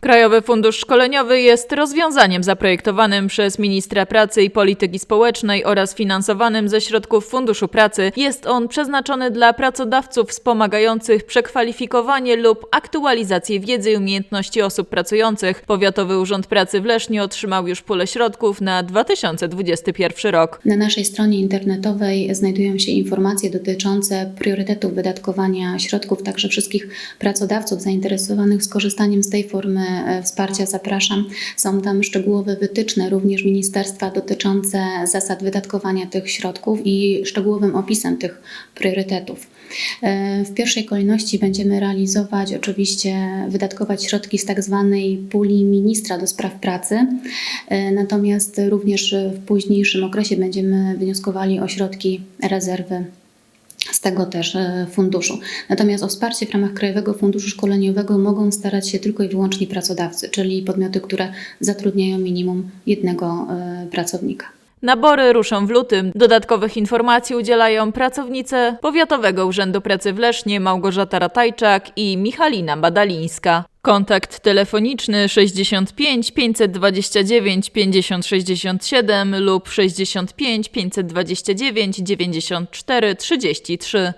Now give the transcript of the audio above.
Krajowy Fundusz Szkoleniowy jest rozwiązaniem zaprojektowanym przez ministra pracy i polityki społecznej oraz finansowanym ze środków Funduszu Pracy. Jest on przeznaczony dla pracodawców wspomagających przekwalifikowanie lub aktualizację wiedzy i umiejętności osób pracujących. Powiatowy Urząd Pracy w Lesznie otrzymał już pulę środków na 2021 rok. Na naszej stronie internetowej znajdują się informacje dotyczące priorytetów wydatkowania środków, także wszystkich pracodawców zainteresowanych skorzystaniem z tej formy e, wsparcia zapraszam. Są tam szczegółowe wytyczne również ministerstwa dotyczące zasad wydatkowania tych środków i szczegółowym opisem tych priorytetów. E, W pierwszej kolejności będziemy realizować, oczywiście wydatkować środki z tak zwanej puli ministra do spraw pracy, E, natomiast również w późniejszym okresie będziemy wnioskowali o środki rezerwy z tego też e, funduszu. Natomiast o wsparcie w ramach Krajowego Funduszu Szkoleniowego mogą starać się tylko i wyłącznie pracodawcy, czyli podmioty, które zatrudniają minimum jednego e, pracownika. Nabory ruszą w lutym. Dodatkowych informacji udzielają pracownice Powiatowego Urzędu Pracy w Lesznie Małgorzata Ratajczak i Michalina Badalińska. Kontakt telefoniczny 65 529 50 67 lub 65 529 94 33.